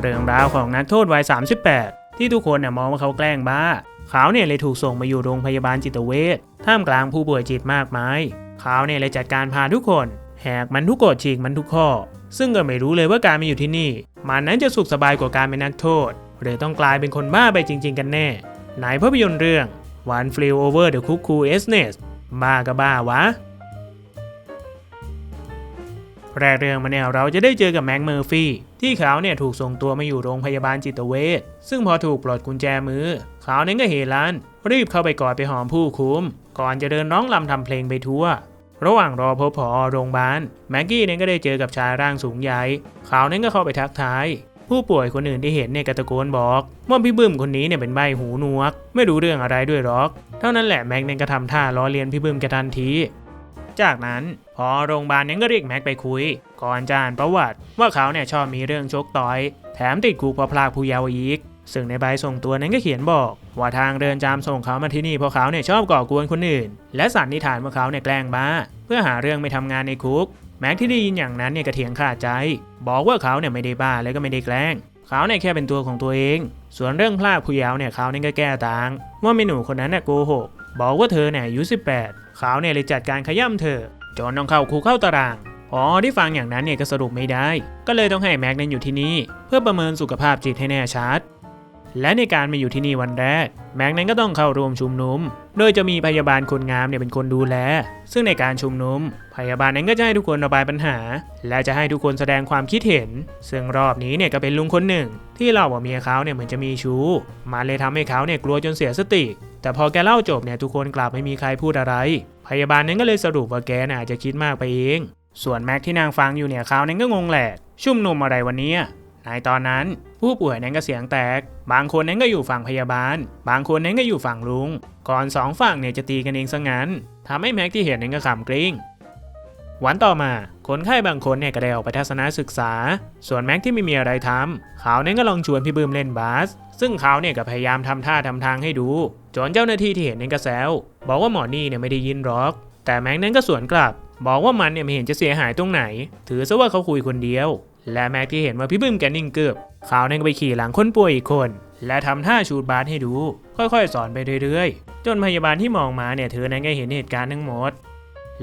เรื่องราวของนักโทษวัย 38 ที่ทุกคนเนี่ยมองว่าเขาแกล้งบ้า เขาเนี่ยเลยถูกส่งมาอยู่โรงพยาบาลจิตเวชท่ามกลางผู้ป่วยจิตมากมายเขาเนี่ยเลยจัดการพาทุกคน แหกมันทุกกฎฉีกมันทุกข้อ ซึ่งก็ไม่รู้เลยว่าการมาอยู่ที่นี่ มันนั้นจะสุขสบายกว่าการเป็นนักโทษ หรือต้องกลายเป็นคนบ้าไปจริง ๆ กันแน่ในภาพยนตร์เรื่อง One Flew Over the Cuckoo's Nest บ้าก็บ้าวะ แรกเรื่องมาเนี่ยเราจะได้เจอกับแม็กเมอร์ฟี่ที่เขาเนี่ยถูกส่งตัวมาอยู่โรงพยาบาลจิตเวชซึ่งพอถูกปลดกุญแจมือ เขาเนี่ยก็เฮลันรีบเข้าไปกอดไปหอมผู้คุม ก่อนจะเดินร้องลำทำเพลงไปทั่ว ระหว่างรอพบผอโรงพยาบาลแม็กกี้เนี่ยก็ได้เจอกับชายร่างสูงใหญ่เขาเนี่ยก็เข้าไปทักทายผู้ป่วยคนอื่นที่เห็นเนี่ยก็ตะโกนบอกว่าพี่บึ้มคนนี้เนี่ยเป็นใบหูหนวก ไม่รู้เรื่องอะไรด้วยหรอก เท่านั้นแหละแม็กเนี่ยก็ทำท่าล้อเลียนพี่บึ้มกันทันที จากนั้น พอโรงพยาบาลนั้นก็เรียกแม็กไปคุย ก่อนจานประวัติ ว่าเขาเนี่ยชอบมีเรื่องชกต่อย แถมติดคุกเพราะพลากผู้เยาว์อีก ซึ่งในใบส่งตัวนั้นก็เขียนบอก ว่าทางเรือนจำส่งเขามาที่นี่เพราะเขาเนี่ยชอบก่อกวนคนอื่น และสันนิษฐานว่าเขาเนี่ยแกล้งบ้า เพื่อหาเรื่องไม่ทำงานในคุก แม็กที่ได้ยินอย่างนั้นเนี่ยก็เถียงขาดใจ บอกว่าเขาเนี่ยไม่ได้บ้าและก็ไม่ได้แกล้งเขาเนี่ยแค่เป็นตัวของตัวเอง ส่วนเรื่องพลากผู้เยาว์เนี่ยเขาเนี่ยก็แก้ต่าง ว่าเมนูคนนั้นน่ะโกหก บอกว่าเธอเนี่ยอายุ 18 ขาเนี่ยเลยจัดการขย่ำเธอจนต้องเข้าคุกเข้าตารางอ๋อที่ฟังอย่างนั้นเนี่ยก็สรุปไม่ได้ ก็เลยต้องให้แม็กนั้นอยู่ที่นี่ เพื่อประเมินสุขภาพจิตให้แน่ชัด และในการมาอยู่ที่นี่วันแรก แม็กนั้นก็ต้องเข้าร่วมชุมนุม โดยจะมีพยาบาลคนงามเนี่ยเป็นคนดูแล ซึ่งในการชุมนุม พยาบาลนั้นก็จะให้ทุกคนระบายปัญหา และจะให้ทุกคนแสดงความคิดเห็น ซึ่งรอบนี้เนี่ยก็เป็นลุงคนหนึ่ง ที่เล่าว่าเมียเขาเนี่ยเหมือนจะมีชู้มันเลยทำให้เขาเนี่ยกลัวจนเสียสติ แต่พอแกเล่าจบเนี่ยทุกคนกลับไม่มีใครพูดอะไร พยาบาลนั้นก็เลยสรุปว่าแกน่าจะคิดมากไปเอง ส่วนแม็กที่นางฟังอยู่เนี่ยเขานั้นก็งงแหลกชุมนุมอะไรวันนี้ ในตอนนั้น ผู้ป่วยนั้นก็เสียงแตก บางคนนั้นก็อยู่ฝั่งพยาบาล บางคนนั้นก็อยู่ฝั่งลุง ก่อนสองฝั่งเนี่ยจะตีกันเองซะงั้นทำให้แม็กที่เห็นนั้นก็ขำกริ้งวันต่อมา คนไข้บางคนเนี่ยก็ได้ออกไปทัศนศึกษา ส่วนแม็กที่ไม่มีอะไรทำเขาเนี่ยก็ลองชวนพี่บืมเล่นบาส ซึ่งเขาเนี่ยก็พยายามทำท่าทำทางให้ดู จนเจ้าหน้าที่ที่เห็นเน้นก็แซวบอกว่าหมอนี่เนี่ยไม่ได้ยินหรอก แต่แม็กนั้นก็สวนกลับ บอกว่ามันเนี่ยไม่เห็นจะเสียหายตรงไหน ถือซะว่าเขาคุยคนเดียว และแม็กที่เห็นว่าพี่บึ้มแกนิ่งเกือบเขาเนี่ยก็ไปขี่หลังคนป่วยอีกคน และทำท่าชูดบาสให้ดู ค่อยๆ สอนไปเรื่อยๆ จนพยาบาลที่มองมาเนี่ยเธอนั้นก็เห็นเหตุการณ์ทั้งหมด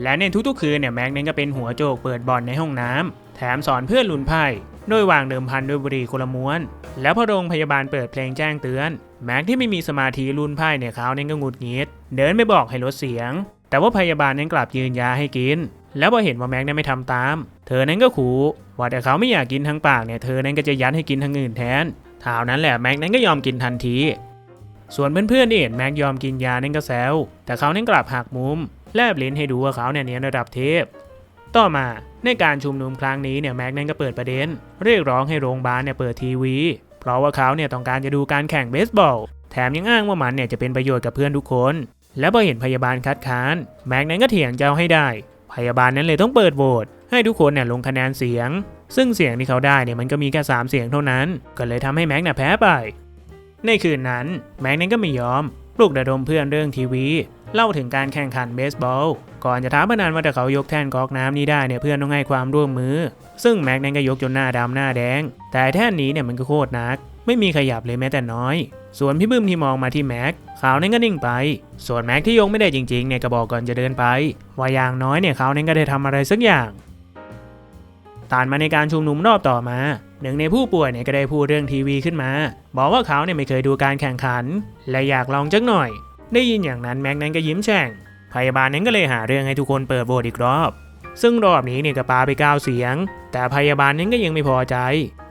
และในทุกๆคืนเนี่ยแม็กนั้นก็เป็นหัวโจกเปิดบ่อนในห้องน้ำแถมสอนเพื่อนลุนไพ่โดยวางเดิมพันด้วยบุหรี่คนละม้วน แล้วพอโรงพยาบาลเปิดเพลงแจ้งเตือน แม็กที่ไม่มีสมาธิลุนไพ่เนี่ยเขาเนี่ยก็หงุดหงิด เดินไปบอกให้ลดเสียง แต่ว่าพยาบาลนั้นกลับยืนยาให้กิน แล้วพอเห็นว่าแม็กเนั้นไม่ทำตาม เธอนั้นก็ขู่ว่าแต่เขาไม่อยากกินทั้งปากเนี่ยเธอนั้นก็จะยัดให้กินทั้งอื่นแทนเท่านั้นแหละแม็กนั้นก็ยอมกินทันที ส่วนเพื่อนๆที่เห็นแม็กยอมกินยานั่นก็แซวแต่เขานั่นกลับหักมุม แลบลิ้นให้ดูว่าเขาเนี่ยเนียนระดับเทพ ต่อมาในการชุมนุมครั้งนี้เนี่ยแม็กนั่นก็เปิดประเด็น เรียกร้องให้โรงพยาบาลเนี่ยเปิดทีวี เพราะว่าเขาเนี่ยต้องการจะดูการแข่งเบสบอล แถมยังอ้างว่ามันเนี่ยจะเป็นประโยชน์กับเพื่อนทุกคน และพอเห็นพยาบาลคัดค้าน แม็กนั้นก็เถียงเจ้าให้ได้ พยาบาลนั้นเลยต้องเปิดโหวตให้ทุกคนเนี่ยลงคะแนนเสียง ซึ่งเสียงที่เขาได้เนี่ยมันก็มีแค่สามเสียงเท่านั้น ก็เลยทำให้แม็กเนี่ยแพ้ไป ในคืนนั้นแม็กนั้นก็ไม่ยอมปลุกระดมเพื่อนเรื่องทีวี เล่าถึงการแข่งขันเบสบอล ก่อนจะท้าพนันว่าถ้าเขายกแท่นกอกน้ำนี้ได้เนี่ยเพื่อนต้องให้ความร่วมมือ ซึ่งแม็กนั้นก็ยกจนหน้าดำหน้าแดง แต่แท่นนี้เนี่ยมันก็โคตรนัก ไม่มีขยับเลยแม้แต่น้อย ส่วนพี่บึ้มที่มองมาที่แม็กขาวนั้นก็นิ่งไป ส่วนแม็กที่ยกไม่ได้จริงๆเนี่ยก็บอกก่อนจะเดินไป ว่าอย่างน้อยเนี่ยเขานั้นก็ได้ทำอะไรสักอย่างตานมาในการชุมนุมรอบต่อมา หนึ่งในผู้ป่วยเนี่ยก็ได้พูดเรื่องทีวีขึ้นมา บอกว่าเขาเนี่ยไม่เคยดูการแข่งขัน และอยากลองจักหน่อย ได้ยินอย่างนั้นแม็กนั้นก็ยิ้มแฉ่ง พยาบาลนั้นก็เลยหาเรื่องให้ทุกคนเปิดโหวตอีกรอบ ซึ่งรอบนี้เนี่ยก็ปาไป9เสียง แต่พยาบาลนั้นก็ยังไม่พอใจ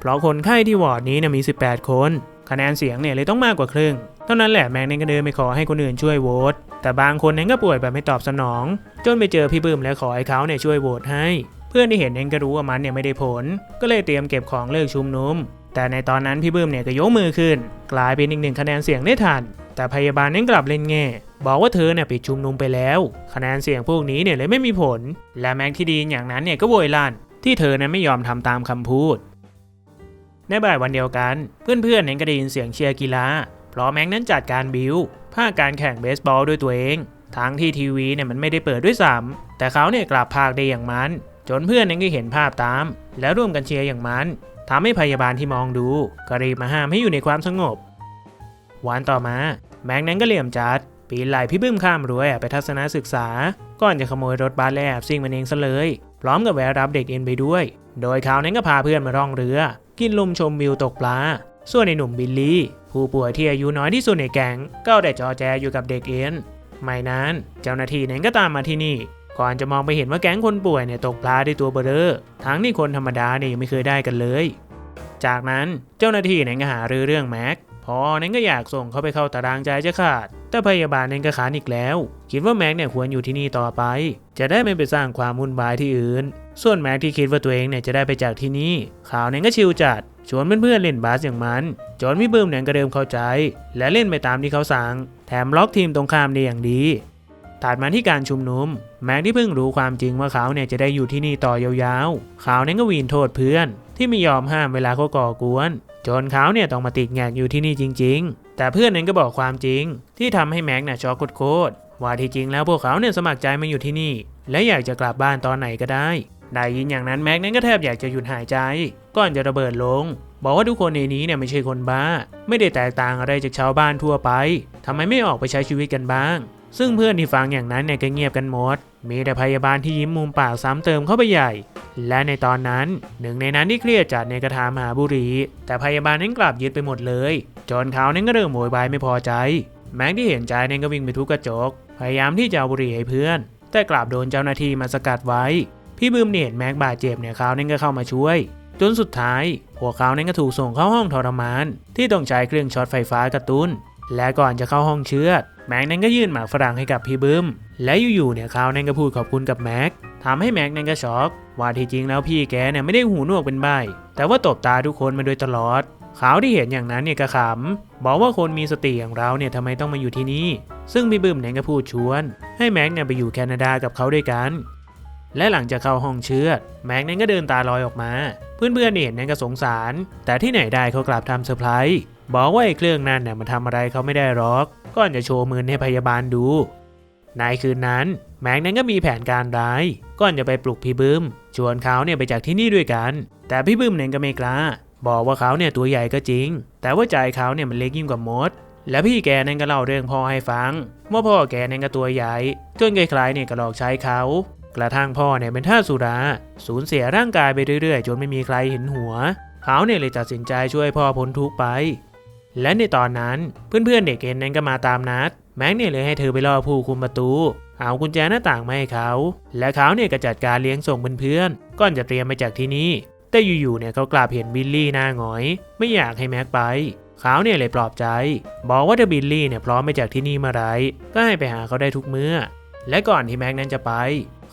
เพราะคนไข้ที่วอร์ดนี้เนี่ยมี 18 คน คะแนนเสียงเนี่ยเลยต้องมากกว่าครึ่ง เท่านั้นแหละแม็กนั้นก็เดินไปขอให้คนอื่นช่วยโหวต แต่บางคนนั้นก็ป่วยแบบไม่ตอบสนอง จนไปเจอพี่บึ้มและขอให้เขาเนี่ยช่วยโหวตให้ เพื่อนที่เห็นเองก็รู้ว่ามันเนี่ยไม่ได้ผล ก็เลยเตรียมเก็บของเลิกชุมนุม แต่ในตอนนั้นพี่บึ้มเนี่ยก็ยกมือขึ้น กลายเป็นอีกหนึ่งคะแนนเสียงได้ทัน แต่พยาบาลนั้นกลับเล่นแง่บอกว่าเธอเนี่ยปิดชุมนุมไปแล้ว คะแนนเสียงพวกนี้เนี่ยเลยไม่มีผล และแม็กที่ดีอย่างนั้นเนี่ยก็โวยลั่นที่เธอนั้นไม่ยอมทำตามคำพูด ในบ่ายวันเดียวกัน เพื่อนๆนั้นก็ได้ยินเสียงเชียร์กีฬา เพราะแม็กนั้นจัดการบิวภาคการแข่งเบสบอลด้วยตัวเอง ทั้งที่ทีวีเนี่ยมันไม่ได้เปิดด้วยซ้ำแต่เขาเนี่ยกลับภาคได้อย่างมัน จนเพื่อนนั้นก็เห็นภาพตาม แล้วร่วมกันเชียร์อย่างมันทำให้พยาบาลที่มองดูก็รีบมาห้ามให้อยู่ในความสงบ วันต่อมา แม็กนั้นก็เหลี่ยมจัด ปีนไหลพี่บึ้มข้ามรั้วไปทัศนศึกษา ก่อนจะขโมยรถบัสและแอบซิ่งมันเองซะเลย พร้อมกับแวะรับเด็กเอ็นไปด้วย โดยเขานั้นก็พาเพื่อนมาร่องเรือ กินลมชมวิวตกปลา ส่วนในหนุ่มบิลลี่ ผู้ป่วยที่อายุน้อยที่สุดในแก๊งก็เอาแต่จอแจอยู่กับเด็กเอ็นไม่นานเจ้าหน้าที่นั้นก็ตามมาที่นี่ก่อนจะมองไปเห็นว่าแก๊งคนป่วยเนี่ยตกปลาด้วยตัวเบลอทั้งที่คนธรรมดาเนี่ยยังไม่เคยได้กันเลย จากนั้นเจ้าหน้าที่เนี่ยก็หารือเรื่องแม็ก พอนั้นก็อยากส่งเขาไปเข้าตารางใจจะขาด แต่พยาบาลนั้นก็ขานอีกแล้ว คิดว่าแม็กเนี่ยควรอยู่ที่นี่ต่อไป จะได้ไม่ไปสร้างความวุ่นวายที่อื่น ส่วนแม็กที่คิดว่าตัวเองเนี่ยจะได้ไปจากที่นี่ ข่าวนั้นก็ชิลจัด ชวนเพื่อนๆเล่นบาสอย่างมัน จนพี่เบิ้มเนี่ยก็เริ่มเข้าใจ และเล่นไปตามที่เขาสั่ง แถมล็อกทีมตรงข้ามได้อย่างดีตัดมาที่การชุมนุม แม็กที่เพิ่งรู้ความจริงว่าเขาเนี่ยจะได้อยู่ที่นี่ต่อยาวๆ เขาเนี่ยก็วีนโทษเพื่อน ที่ไม่ยอมห้ามเวลาเขาก่อกวน จนเขาเนี่ยต้องมาติดแงกอยู่ที่นี่จริง ๆ แต่เพื่อนนั้นก็บอกความจริง ที่ทำให้แม็กน่ะช็อกโคตรๆว่าที่จริงแล้วพวกเขาเนี่ยสมัครใจมาอยู่ที่นี่ และอยากจะกลับบ้านตอนไหนก็ได้ได้ยินอย่างนั้นแม็กนั้นก็แทบอยากจะหยุดหายใจก่อนจะระเบิดลง บอกว่าทุกคนในนี้เนี่ยไม่ใช่คนบ้า ไม่ได้แตกต่างอะไรจากชาวบ้านทั่วไปทำไมไม่ออกไปใช้ชีวิตกันบ้าง ซึ่งเพื่อนที่ฟังอย่างนั้นเนี่ยก็เงียบกันหมดมีแต่พยาบาลที่ยิ้มมุมปากซ้ำเติมเข้าไปใหญ่ และในตอนนั้นหนึ่งในนั้นที่เครียดจัดในกระถามหาบุรี แต่พยาบาลนั้นกลับยึดไปหมดเลย จนเขานั้นก็เริ่มโวยวายไม่พอใจ แม็กที่เห็นใจนั้นก็วิ่งไปทุบกระจก พยายามที่จะเอาบุหรี่ให้เพื่อน แต่กลับโดนเจ้าหน้าที่มาสกัดไว้ พี่บืมเนี่ยเห็นแม็กบาดเจ็บเนี่ยเขานั้นก็เข้ามาช่วย จนสุดท้ายพวกเขานั้นก็ถูกส่งเข้าห้องทรมาน ที่ต้องใช้เครื่องช็อตไฟฟ้ากระตุ้น และก่อนจะเข้าห้องเชือดแม็กนั้นก็ยื่นหมากฝรั่งให้กับพี่บึ้ม และอยู่ๆเนี่ยเขานั้นก็พูดขอบคุณกับแม็ก ทำให้แม็กนั้นก็ช็อกว่าที่จริงแล้วพี่แกเนี่ยไม่ได้หูหนวกเป็นใบแต่ว่าตบตาทุกคนมาโดยตลอดขาวที่เห็นอย่างนั้นเนี่ยก็ขำบอกว่าคนมีสติอย่างเราเนี่ยทำไมต้องมาอยู่ที่นี่ ซึ่งพี่บึ้มเนี่ยก็พูดชวน ให้แม็กเนี่ยไปอยู่แคนาดากับเขาด้วยกัน และหลังจากเข้าห้องเชือดแม็กนั้นก็เดินตาลอยออกมา เพื่อนๆเห็นเนั้นก็สงสาร แต่ที่ไหนได้เขากลับทำเซอร์ไพรส์บอกว่าไอ้เครื่องนั้นเนี่ยมันทำอะไรเขาไม่ได้หรอกก่อนจะโชว์มือให้พยาบาลดู ในคืนนั้น แม็กนั้นก็มีแผนการร้ายก่อนจะไปปลุกพี่บึ้มชวนเขาเนี่ยไปจากที่นี่ด้วยกัน แต่พี่บึ้มเนี่ยก็ไม่กล้า บอกว่าเขาเนี่ยตัวใหญ่ก็จริง แต่ว่าใจเขาเนี่ยมันเล็กยิ่งกว่ามด และพี่แกนั่นก็เล่าเรื่องพ่อให้ฟังว่าพ่อแกนั่นก็ตัวใหญ่จนคล้ายๆเนี่ยก็หลอกใช้เขากระทั่งพ่อเนี่ยเป็นท่าสสุรา สูญเสียร่างกายไปเรื่อยๆ จนไม่มีใครเห็นหัว เขาเนี่ยเลยตัดสินใจช่วยพ่อพ้นทุกข์ไป และในตอนนั้นเพื่อนๆเด็กเอ็นนั้นก็มาตามนัด แม็กเนี่ยเลยให้เธอไปล่อผู้คุมประตู เอากุญแจหน้าต่างมาให้เขา และเขาเนี่ยก็จัดการเลี้ยงส่งเพื่อนๆก่อนจะเตรียมไปจากที่นี่ แต่อยู่ๆเนี่ยเขากลับเห็นบิลลี่หน้าหงอย ไม่อยากให้แม็กไปเขาเนี่ยเลยปลอบใจ บอกว่าถ้าบิลลี่เนี่ยพร้อมไปจากที่นี่เมื่อไรก็ให้ไปหาเขาได้ทุกเมื่อ และก่อนที่แม็กนั้นจะไป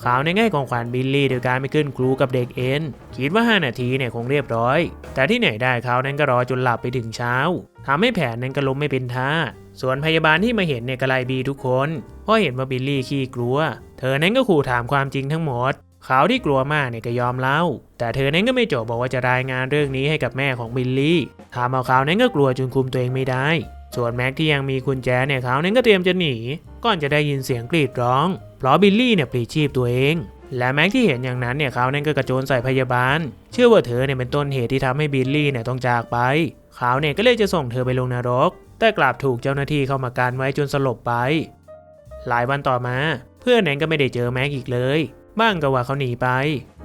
เขาในง่ายของขวัญบิลลี่โดยการไปขึ้นครูกับเด็กเอ็นคิดว่า 5 นาทีเนี่ยคงเรียบร้อย แต่ที่ไหนได้เขานั้นก็รอจนหลับไปถึงเช้าทำให้แผนนั้นก็ล้มไม่เป็นท่า ส่วนพยาบาลที่มาเห็นเนี่ยก็ไล่บีทุกคนเพราะเห็นว่าบิลลี่ขี้กลัว เธอนั้นก็ขู่ถามความจริงทั้งหมดเขาที่กลัวมากเนี่ยก็ยอมเล่า แต่เธอนั้นก็ไม่จบบอกว่าจะรายงานเรื่องนี้ให้กับแม่ของบิลลี่ทำเอาเขานั้นก็กลัวจนคุมตัวเองไม่ได้ ส่วนแม็กที่ยังมีกุญแจเนี่ยเขานั้นก็เตรียมจะหนีก่อนจะได้ยินเสียงกรีดร้อง เพราะบิลลี่เนี่ยปลีชีพตัวเอง และแม็กที่เห็นอย่างนั้นเนี่ยเขานั้นก็กระโจนใส่พยาบาล เชื่อว่าเธอเนี่ยเป็นต้นเหตุที่ทำให้บิลลี่เนี่ยต้องจากไปเขาเนี่ยก็เลยจะส่งเธอไปลงนรก แต่กลับถูกเจ้าหน้าที่เข้ามากันไว้จนสลบไป หลายวันต่อมา เพื่อนแนั้นก็ไม่ได้เจอแม็กอีกเลย บ้างก็ว่าเขาหนีไป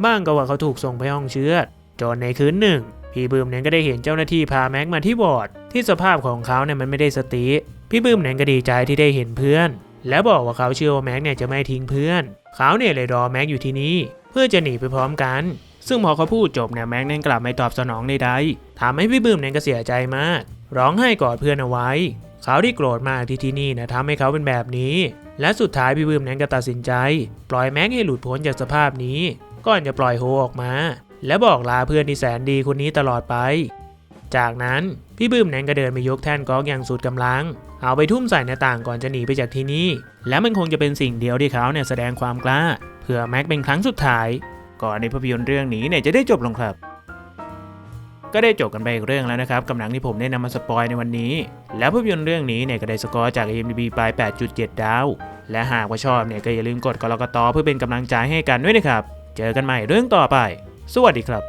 บ้างก็ว่าเขาถูกส่งไปห้องเชือจนในคืนหนึ่ง พี่บืมแนั้นก็ได้เห็นเจ้าหน้าที่พาแม็กมาที่บอร์ดที่สภาพของเขาเนี่ยมันไม่ได้สติ พี่บืมแนั้นก็ดีใจที่ได้เห็นเพื่อน และบอกว่าเขาเชื่อว่าแม็กเนี่ยจะไม่ทิ้งเพื่อน เขาเนี่ยเลยรอแม็กอยู่ที่นี่เพื่อจะหนีไปพร้อมกันซึ่งพอเขาพูดจบเนี่ยแม็กนั้นกลับไม่ตอบสนองใดๆทำให้พี่บืมนั้นก็เสียใจมาก ร้องไห้กอดเพื่อนเอาไว้ เขาที่โกรธมากที่ที่นี่นะทำให้เขาเป็นแบบนี้ และสุดท้ายพี่บืมนั้นก็ตัดสินใจ ปล่อยแม็กให้หลุดพ้นจากสภาพนี้ ก่อนจะปล่อยโฮออกมา และบอกลาเพื่อนที่แสนดีคนนี้ตลอดไป จากนั้นพี่บืมนั้นก็เดินไปยกแท่นก๊อกอย่างสุดกำลัง เอาไปทุ่มใส่หน้าต่างก่อนจะหนีไปจากที่นี่ และมันคงจะเป็นสิ่งเดียวที่เขาเนี่ยแสดงความกล้าเพื่อแม็กเป็นครั้งสุดท้าย ก่อนในภาพยนตร์เรื่องนี้เนี่ยจะได้จบลงครับ ก็ได้จบกันไปอีกเรื่องแล้วนะครับกับหนังที่ผมได้นำมาสปอยในวันนี้ แล้วภาพยนตร์เรื่องนี้เนี่ยก็ได้สกอร์จาก IMDb ไป 8.7 ดาว และหากว่าชอบเนี่ยก็อย่าลืมกดกรกตเพื่อเป็นกำลังใจให้กันด้วยนะครับ เจอกันใหม่เรื่องต่อไป สวัสดีครับ